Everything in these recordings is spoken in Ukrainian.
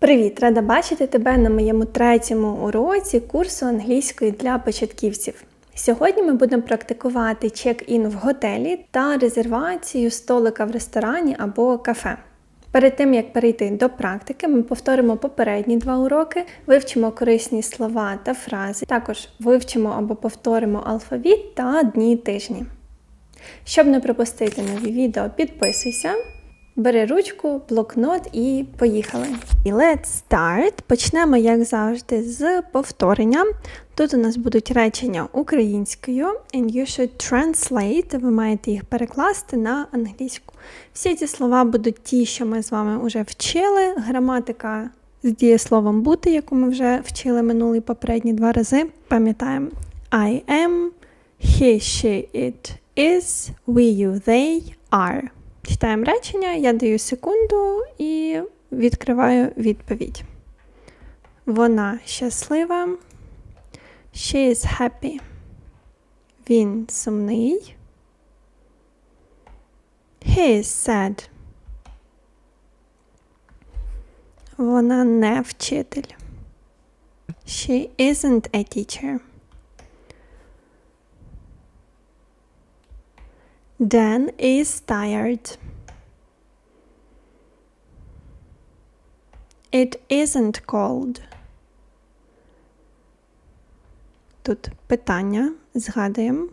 Привіт! Рада бачити тебе на моєму третьому уроці курсу англійської для початківців. Сьогодні ми будемо практикувати чек-ін в готелі та резервацію столика в ресторані або кафе. Перед тим як перейти до практики, ми повторимо попередні два уроки, вивчимо корисні слова та фрази, також вивчимо або повторимо алфавіт та дні тижні. Щоб не пропустити нові відео, підписуйся, бери ручку, блокнот і поїхали. І let's start. Почнемо, як завжди, з повторення. Тут у нас будуть речення українською, and you should translate. Ви маєте їх перекласти на англійську. Всі ці слова будуть ті, що ми з вами вже вчили. Граматика з дієсловом бути, яку ми вже вчили минулі попередні два рази. Пам'ятаємо I am, he, she, it is, we, you, they are. Читаємо речення, я даю секунду і відкриваю відповідь. Вона щаслива. She is happy. Він сумний. He is sad. Вона не вчитель. She isn't a teacher. Dan is tired. It isn't cold. Тут питання згадуємо.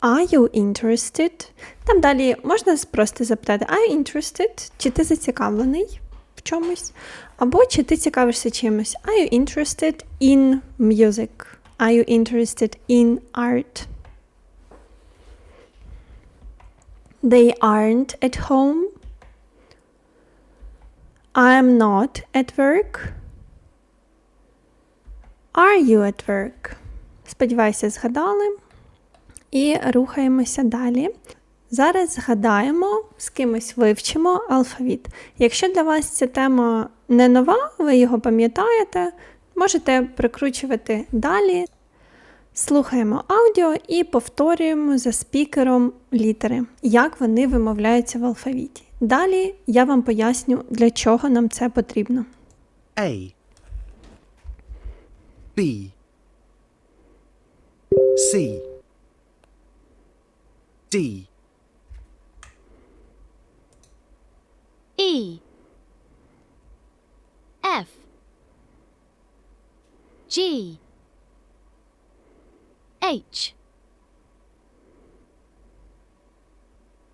Are you interested? Там далі можна просто запитати Are you interested? Чи ти зацікавлений в чомусь? Або чи ти цікавишся чимось? Are you interested in music? Are you interested in art? They aren't at home. I'm not at work. Are you at work? Сподіваюся, згадали. І рухаємося далі. Зараз згадаємо, з кимось вивчимо алфавіт. Якщо для вас ця тема не нова, ви його пам'ятаєте, можете прикручувати далі. Слухаємо аудіо і повторюємо за спікером літери, як вони вимовляються в алфавіті. Далі я вам поясню, для чого нам це потрібно. A B C D E F G. H.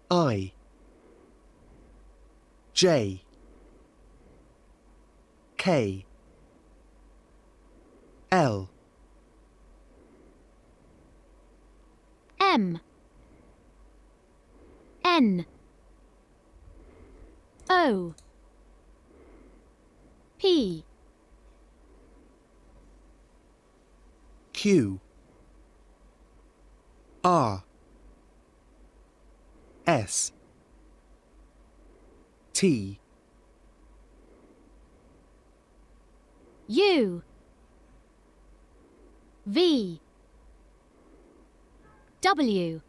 I. J. K. L. M. N. O. P Q. R. S. T. U. V. W.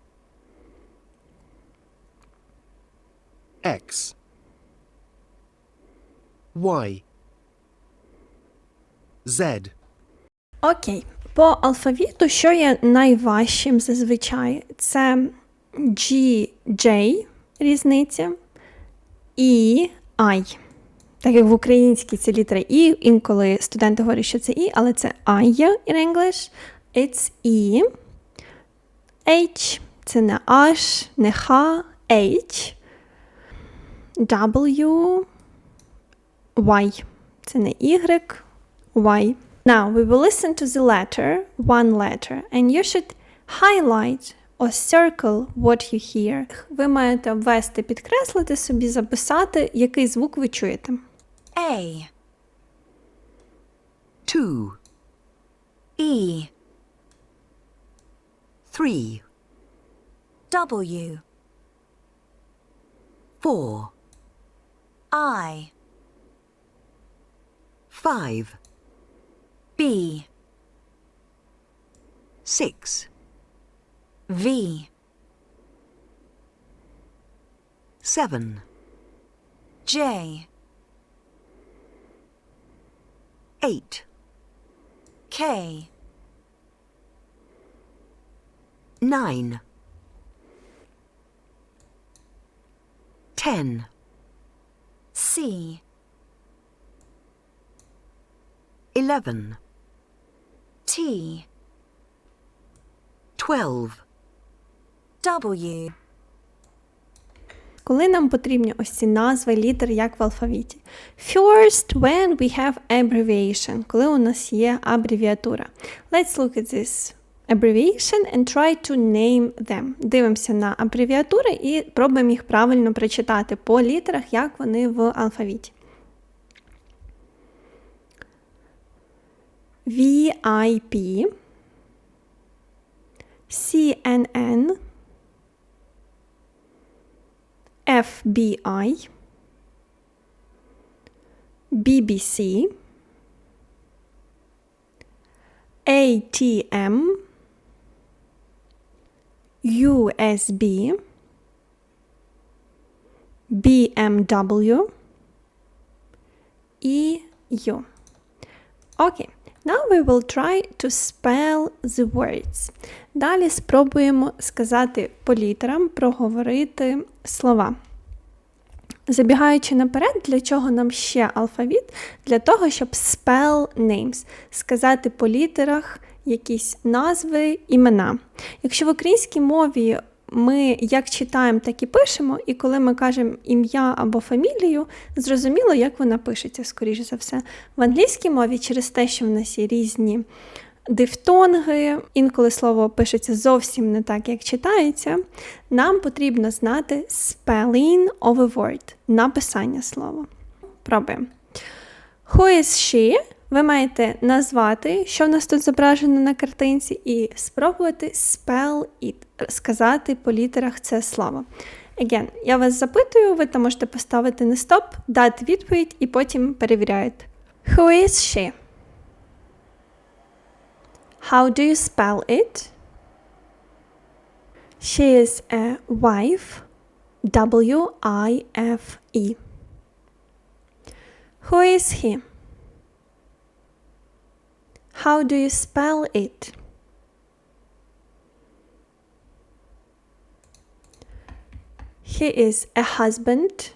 X. Y. Z. Ok, По алфавіту, що є найважчим зазвичай? Це G, J різниця і I. Так як в українській це літера І, інколи студенти говорять, що це І, але це I in English. It's E. H це не H, не H, H. W. Y. Це не Y, Y. Now we will listen to the letter, one letter, and you should highlight or circle what you hear. Ви маєте обвести, підкреслити собі, записати, який звук ви чуєте. A two E three W four I five B six V seven J. 8. K. 9. 10. C. 11. T. 12. W. Коли нам потрібні ось ці назви літер, як в алфавіті. First, when we have abbreviation, коли у нас є абревіатура. Let's look at this abbreviation and try to name them. Дивимося на абревіатури і пробуємо їх правильно прочитати по літерах, як вони в алфавіті. VIP, CNN, FBI, BBC, ATM, USB, BMW, EU. Okay, now we will try to spell the words. Далі спробуємо сказати по літерам, проговорити слова. Забігаючи наперед, для чого нам ще алфавіт? Для того, щоб spell names, сказати по літерах якісь назви, імена. Якщо в українській мові ми як читаємо, так і пишемо, і коли ми кажемо ім'я або фамілію, зрозуміло, як вона пишеться, скоріш за все. В англійській мові через те, що в нас є різні дифтонги, інколи слово пишеться зовсім не так, як читається, нам потрібно знати spelling of a word, написання слова. Пробуємо. Who is she? Ви маєте назвати, що в нас тут зображено на картинці, і спробувати spell it, сказати по літерах це слово. Again, я вас запитую, ви там можете поставити не стоп, дати відповідь і потім перевіряєте. Who is she? How do you spell it? She is a wife. W I F E. Who is he? How do you spell it? He is a husband.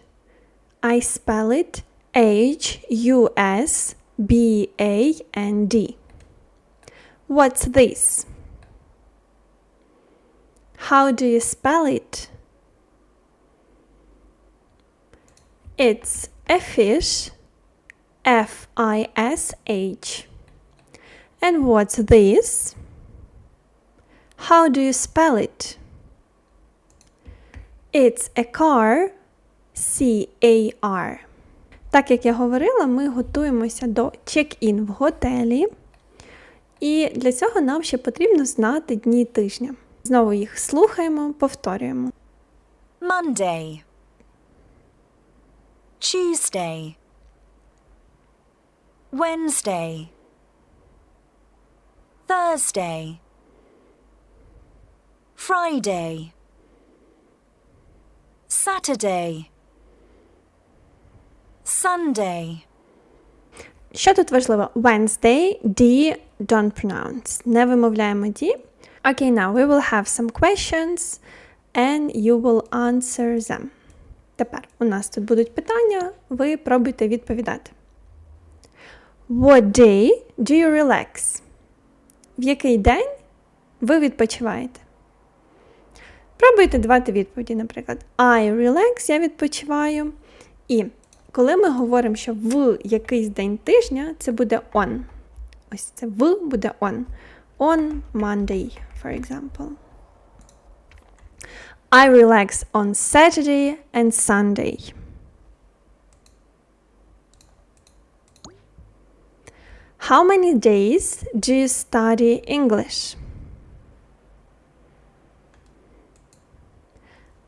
I spell it H U S B A N D. What's this? How do you spell it? It's a fish. F I S H. And what's this? How do you spell it? It's a car. C A R. Так як я говорила, ми готуємося до чек-ін в готелі. І для цього нам ще потрібно знати дні тижня. Знову їх слухаємо, повторюємо. Monday. Tuesday. Wednesday. Thursday. Friday. Saturday. Sunday. Що тут важливо? Wednesday, D, don't pronounce. Не вимовляємо D. Okay, now we will have some questions and you will answer them. Тепер у нас тут будуть питання, ви пробуйте відповідати. What day do you relax? В який день ви відпочиваєте? Пробуйте давати відповіді, наприклад, I relax, я відпочиваю. І коли ми говоримо, що в якийсь день тижня, це буде on. Ось це в буде on. On Monday, for example. I relax on Saturday and Sunday. How many days do you study English?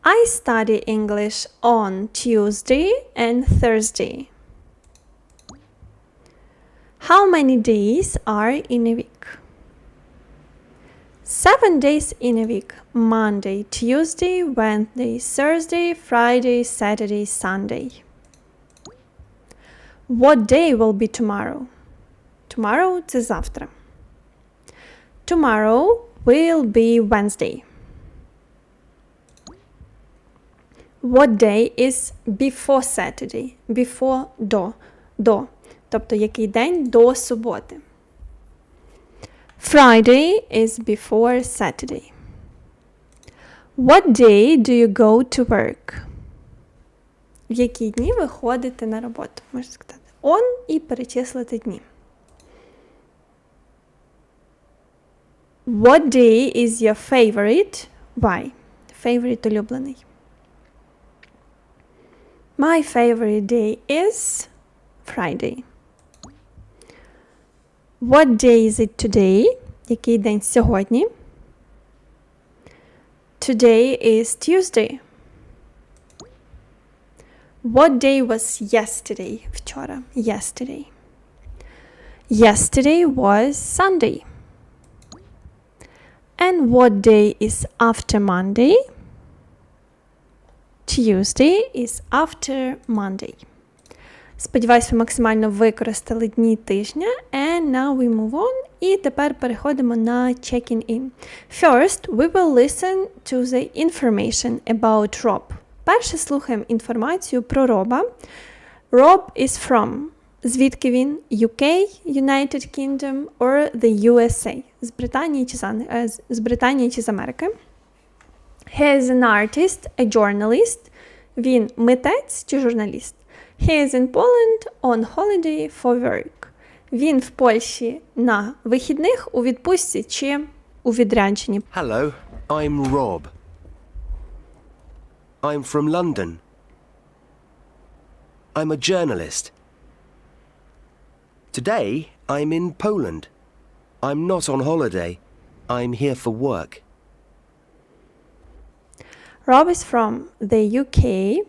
I study English on Tuesday and Thursday. How many days are in a week? Seven days in a week Monday, Tuesday, Wednesday, Thursday, Friday, Saturday, Sunday. What day will be tomorrow? Tomorrow це завтра. Tomorrow will be Wednesday. What day is before Saturday? Before до. До. Тобто який день до суботи. Friday is before Saturday. What day do you go to work? В які дні ви ходите на роботу? Можна сказати on і перечислити дні. What day is your favorite? Why? Favorite улюблений. My favorite day is Friday. What day is it today? Який день сьогодні? Today is Tuesday. What day was yesterday? Вчора. Yesterday. Yesterday was Sunday. And what day is after Monday? Tuesday is after Monday. Сподіваюсь, ви максимально використали дні тижня. And now we move on. І тепер переходимо на checking in. First, we will listen to the information about Rob. Перше слухаємо інформацію про Роба. Rob is from. Звідки він? UK, United Kingdom or the USA? З Британії чи з, е, з Британії чи з Америки? He is an artist, a journalist. Він митець чи журналіст? He is in Poland on holiday for work. Він в Польщі на вихідних у відпустці чи у відрядженні. Hello, I'm Rob. I'm from London. I'm a journalist. Today, I'm in Poland. I'm not on holiday. I'm here for work. Rob is from the UK.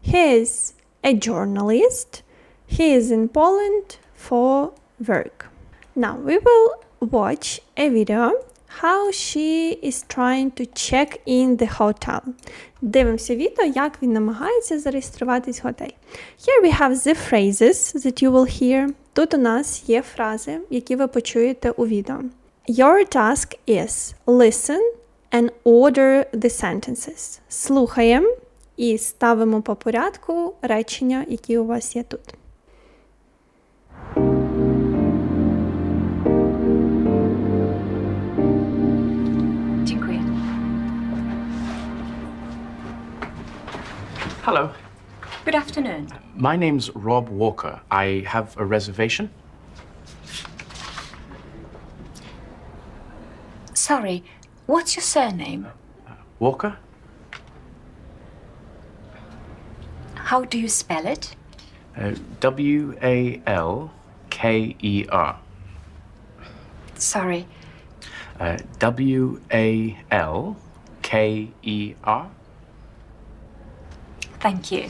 He is a journalist. He is in Poland for work. Now we will watch a video how she is trying to check in the hotel. Дивимося відео, як він намагається зареєструватись в готель. Here we have the phrases that you will hear. Тут у нас є фрази, які ви почуєте у відео. Your task is listen and order the sentences. Слухаємо і ставимо по порядку речення, які у вас є тут. Hello, Good afternoon. my name's Rob Walker. I have a reservation. Sorry, what's your surname? Walker? How do you spell it? Uh, W A L K E R. Sorry, Uh, W A L K E R. thank you.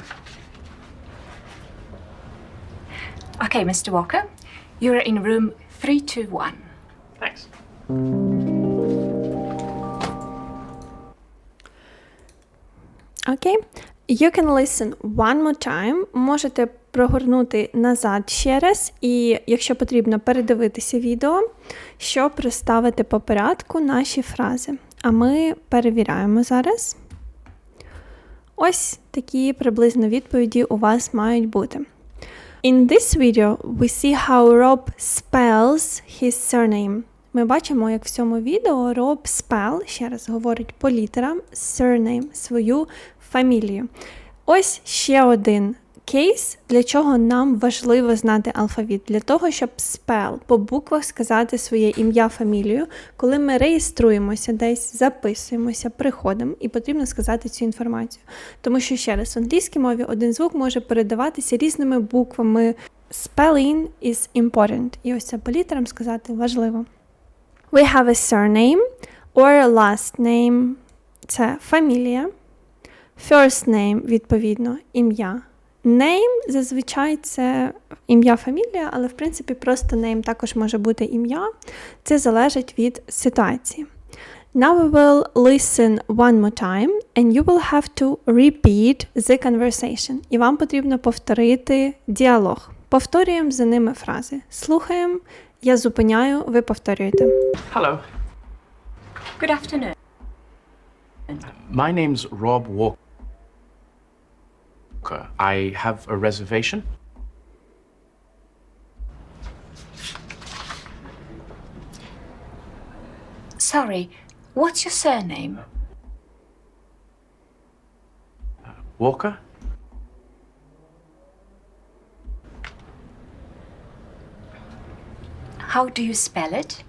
Okay, Mr. Walker, you're in room 321. Thanks. Окей. You can listen one more time. Можете прогорнути назад ще раз, і, якщо потрібно, передивитися відео, щоб розставити по порядку наші фрази. А ми перевіряємо зараз. Ось такі приблизно відповіді у вас мають бути. In this video, we see how Rob spells his surname. Ми бачимо, як в цьому відео Rob spell, ще раз говорить по літерам, surname, свою фамілію. Ось ще один кейс, для чого нам важливо знати алфавіт. Для того, щоб spell по буквах сказати своє ім'я, фамілію, коли ми реєструємося десь, записуємося, приходимо, і потрібно сказати цю інформацію. Тому що ще раз в англійській мові один звук може передаватися різними буквами. Spelling is important. І ось це по літерам сказати важливо. We have a surname or a last name. Це фамілія. First name, відповідно, ім'я. Name зазвичай це ім'я фамілія, але в принципі просто name також може бути ім'я. Це залежить від ситуації. Now we will listen one more time and you will have to repeat the conversation. І вам потрібно повторити діалог. Повторюємо за ними фрази. Слухаємо, я зупиняю, ви повторюєте. Hello. Good afternoon. My name's Rob Walker. I have a reservation. Sorry, what's your surname? Walker? How do you spell it?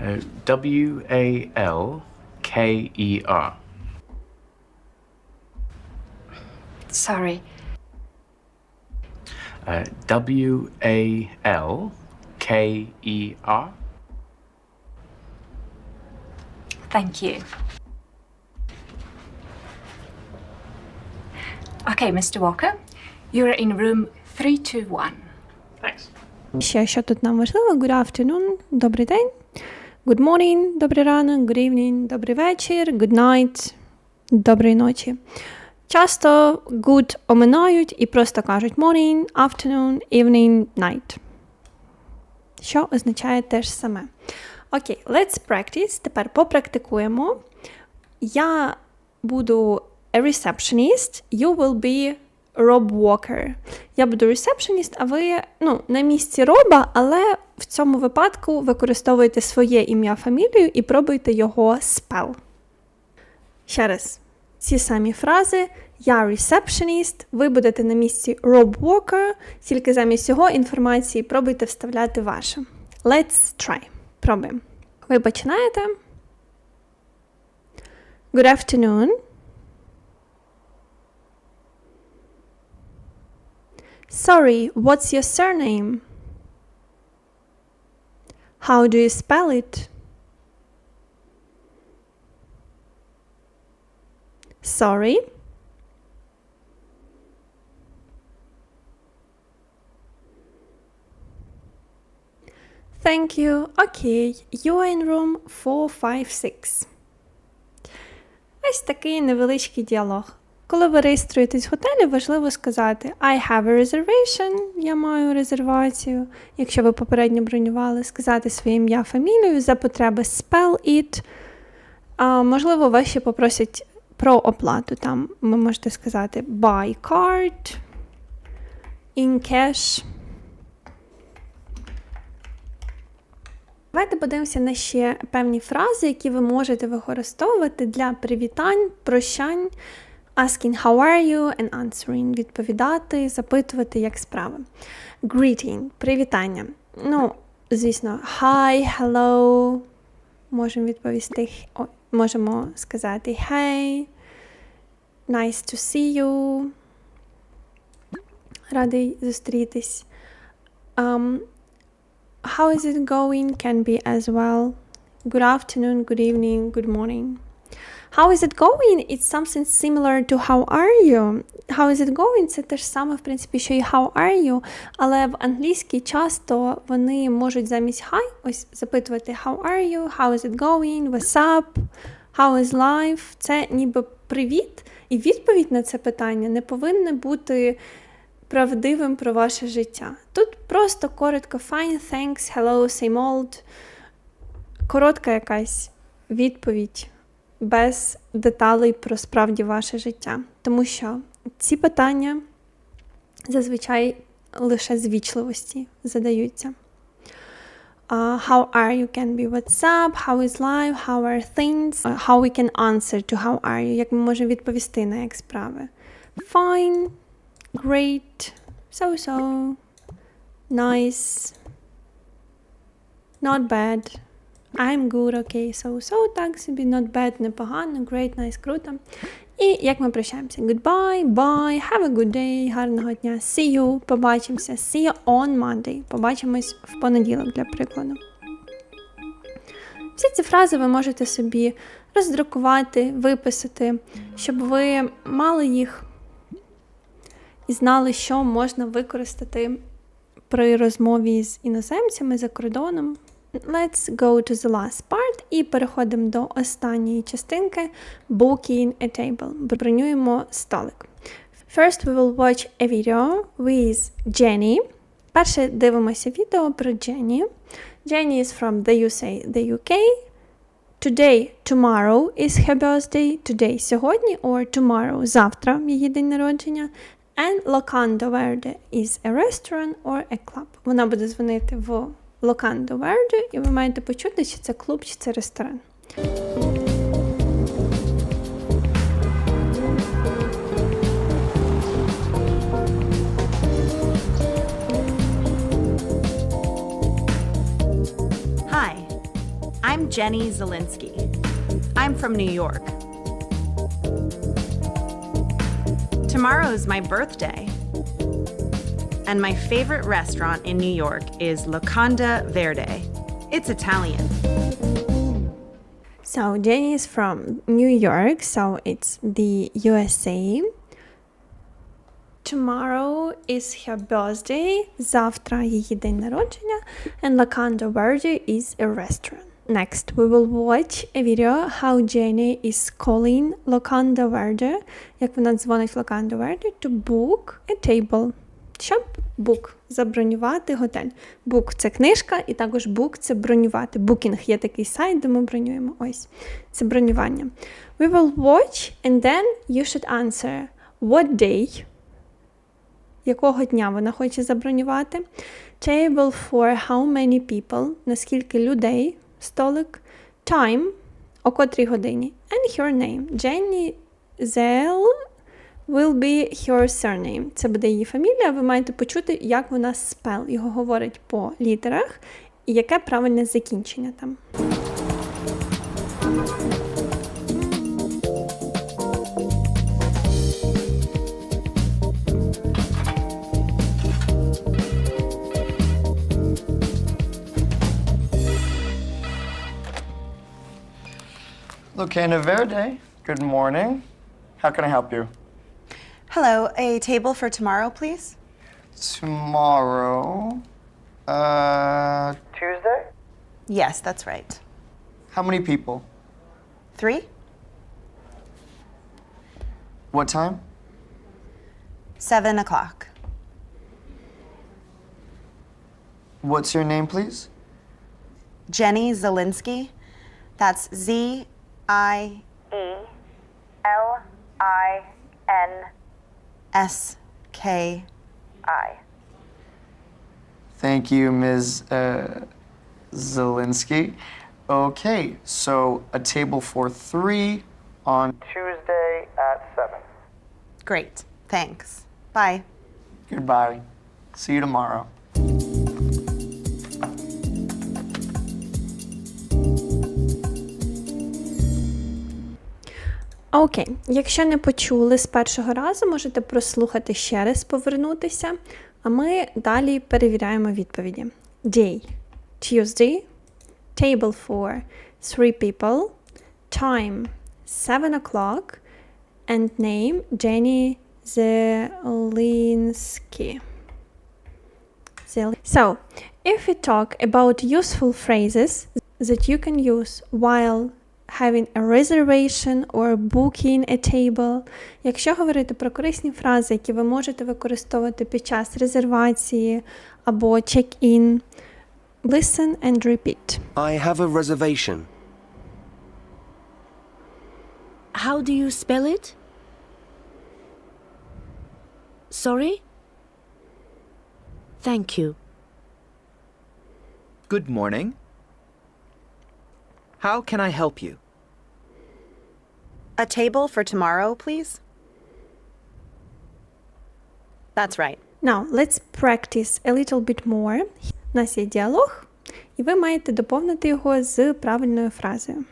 Uh, w A L K E R. Sorry, Uh, w A L K E R. thank you. Okay, Mr. Walker, you're in room 321. Thanks. Ще що тут нам важливо? Good afternoon, добрий день. Good morning, добрий ранок, good evening, добрий вечір, good night, доброї ночі. Часто good оминають і просто кажуть morning, afternoon, evening, night. Що означає те ж саме. Окей, let's practice. Тепер попрактикуємо. Я буду a receptionist, you will be Rob Walker. Я буду receptionist, а ви ну, на місці роба, але в цьому випадку використовуєте своє ім'я, фамілію і пробуйте його спел. Ще раз. Ці самі фрази. Я receptionist, ви будете на місці Rob Walker, тільки замість цього інформації пробуйте вставляти ваше. Let's try. Пробуємо. Ви починаєте. Good afternoon. Sorry, what's your surname? How do you spell it? Sorry. Thank you. Okay, you are in room 456. Ось такий невеличкий діалог. Коли ви реєструєтесь в готелі, важливо сказати I have a reservation, я маю резервацію. Якщо ви попередньо бронювали, сказати своє ім'я, фамілію, за потреби spell it. А, можливо, вас попросять про оплату. Там ви можете сказати by card, in cash. Давайте подивимося на ще певні фрази, які ви можете використовувати для привітань, прощань, asking how are you and answering, відповідати, запитувати, як справи. Greeting привітання. Ну, звісно, hi, hello. Можемо відповісти, ой, можемо сказати hey, nice to see you. Радий зустрітись. Um, How is it going can be as well. Good afternoon, good evening, good morning. How is it going? It's something similar to how are you? How is it going? Це те ж саме, в принципі, що і how are you, але в англійській часто вони можуть замість hi ось запитувати how are you, how is it going, what's up, how is life. Це ніби привіт, і відповідь на це питання не повинна бути правдивим про ваше життя. Тут просто коротко fine, thanks, hello, same old. Коротка якась відповідь без деталей про справді ваше життя. Тому що ці питання зазвичай лише з вічливості задаються. Uh, how are you can be what's up, how is life, how are things, how we can answer to how are you, як ми можемо відповісти на як справи. Fine, great, so-so, nice, not bad, I'm good, okay, so-so, так собі, not bad, непогано, great, nice, круто. І як ми прощаємося? Goodbye, bye, have a good day, гарного дня, see you, побачимося, see you on Monday, побачимось в понеділок, для прикладу. Всі ці фрази ви можете собі роздрукувати, виписати, щоб ви мали їх і знали, що можна використати при розмові з іноземцями за кордоном. Let's go to the last part і переходимо до останньої частинки booking a table. Бронюємо столик. First we will watch a video with Jenny. Перше дивимося відео про Jenny. Jenny is from the USA, the UK. Today, tomorrow is her birthday. Today сьогодні or tomorrow завтра її день народження. And Locando Verde is a restaurant or a club. Вона буде дзвонити в Locando Verde, і ви маєте почути, чи це клуб, чи це ресторан. Hi, I'm Jenny Zelinsky. I'm from New York. Tomorrow's my birthday. And my favorite restaurant in New York is Locanda Verde. It's Italian. So Jenny is from New York, so it's the USA. Tomorrow is her birthday. Завтра її день народження. And Locanda Verde is a restaurant. Next, we will watch a video how Jenny is calling Locanda Verde, як вона дзвонить в Locanda Verde to book a table. Щоб book – забронювати готель. Book – це книжка, і також book – це бронювати. Booking – є такий сайт, де ми бронюємо. Ось це бронювання. We will watch and then you should answer what day, якого дня вона хоче забронювати. Table for how many people, наскільки людей, столик. Time, о котрій годині. And her name. Jenny Zell will be her surname. Це буде її фамілія. Ви маєте почути, як вона спел. Його говорить по літерах, і яке правильне закінчення там. Lucana Verde, good morning. How can I help you? Hello, a table for tomorrow, please? Tomorrow. Uh, Tuesday? Yes, that's right. How many people? Three? What time? Seven o'clock. What's your name, please? Jenny Zelinsky. That's Z I E L I N S K I. Thank you, Ms. Uh, Zelinsky. Okay, so a table for three on Tuesday at 7. Great. Thanks. Bye. Goodbye. See you tomorrow. Окей, якщо не почули з першого разу, можете прослухати ще раз, повернутися, а ми далі перевіряємо відповіді. Day – Tuesday, table for three people, time – 7 o'clock, and name – Jenny Zelinsky. So, if we talk about useful phrases that you can use while having a reservation or booking a table. Якщо говорити про корисні фрази, які ви можете використовувати під час резервації або check-in, listen and repeat. I have a reservation. How do you spell it? Sorry? Thank you. Good morning. How can I help you? A table for tomorrow, please? That's right. Now, let's practice a little bit more. У нас є діалог, і ви маєте доповнити його з правильною фразою.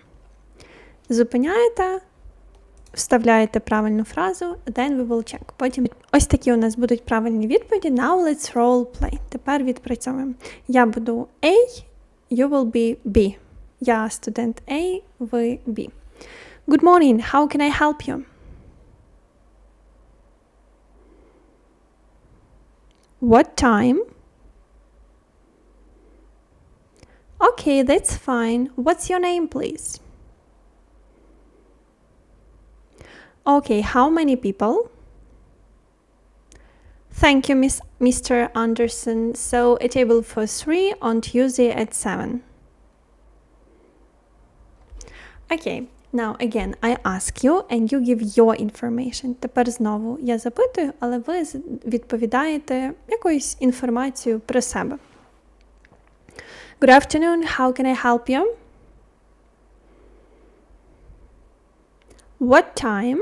Зупиняєте, вставляєте правильну фразу, then we will check. Потім ось такі у нас будуть правильні відповіді. Now let's role play. Тепер відпрацьовуємо. Я буду A, you will be B. Я студент A, ви B. Good morning, how can I help you? What time? Ok, Okay, that's fine. What's your name, please? Okay, how many people? Thank you, Miss Mr. Anderson. So, a table for three on Tuesday at 7. Okay, now again, I ask you and you give your information. Тепер знову я запитую, але ви з- відповідаєте якоюсь інформацією про себе. Good afternoon, how can I help you? What time?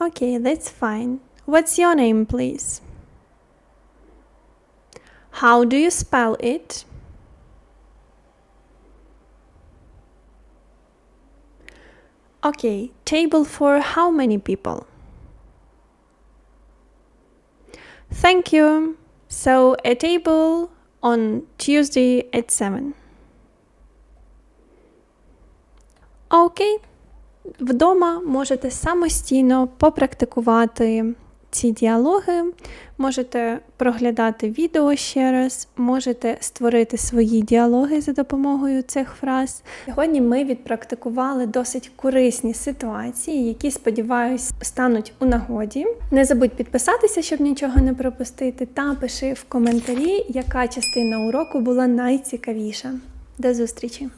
Okay, that's fine. What's your name, please? How do you spell it? Okay, table for how many people? Thank you. So, a table on Tuesday at 7. Окей. Вдома можете самостійно попрактикувати ці діалоги, можете проглядати відео ще раз, можете створити свої діалоги за допомогою цих фраз. Сьогодні ми відпрактикували досить корисні ситуації, які, сподіваюсь, стануть у нагоді. Не забудь підписатися, щоб нічого не пропустити, та пиши в коментарі, яка частина уроку була найцікавіша. До зустрічі!